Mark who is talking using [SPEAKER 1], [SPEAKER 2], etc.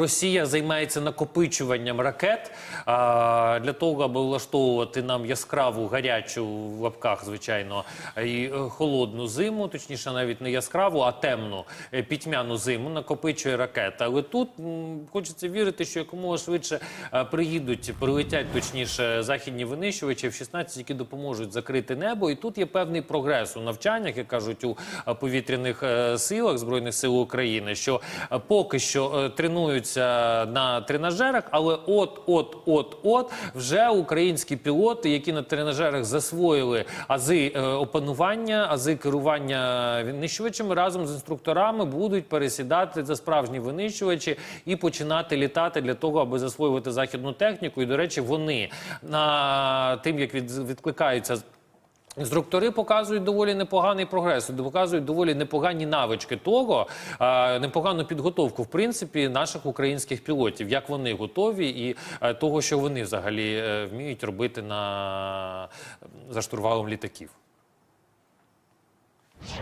[SPEAKER 1] Росія займається накопичуванням ракет а, для того, аби влаштовувати нам яскраву гарячу в лапках, звичайно, і е, холодну зиму, точніше, навіть не яскраву, а темну е, пітьмяну зиму накопичує ракета. Але тут м, хочеться вірити, що якомога швидше е, приїдуть, прилетять точніше західні винищувачі в 16, які допоможуть закрити небо. І тут є певний прогрес у навчаннях, як кажуть у повітряних силах збройних сил України, що поки що е, тренуються на тренажерах, але от, от, от, от вже українські пілоти, які на тренажерах засвоїли ази е, опанування, ази керування винищувачами разом з інструкторами будуть пересідати за справжні винищувачі і починати літати для того, аби засвоювати західну техніку. І до речі, вони на тим, як від, відкликаються. Інструктори показують доволі непоганий прогрес, показують доволі непогані навички того, непогану підготовку в принципі наших українських пілотів, як вони готові, і е, того, що вони взагалі е, вміють робити на за штурвалом літаків.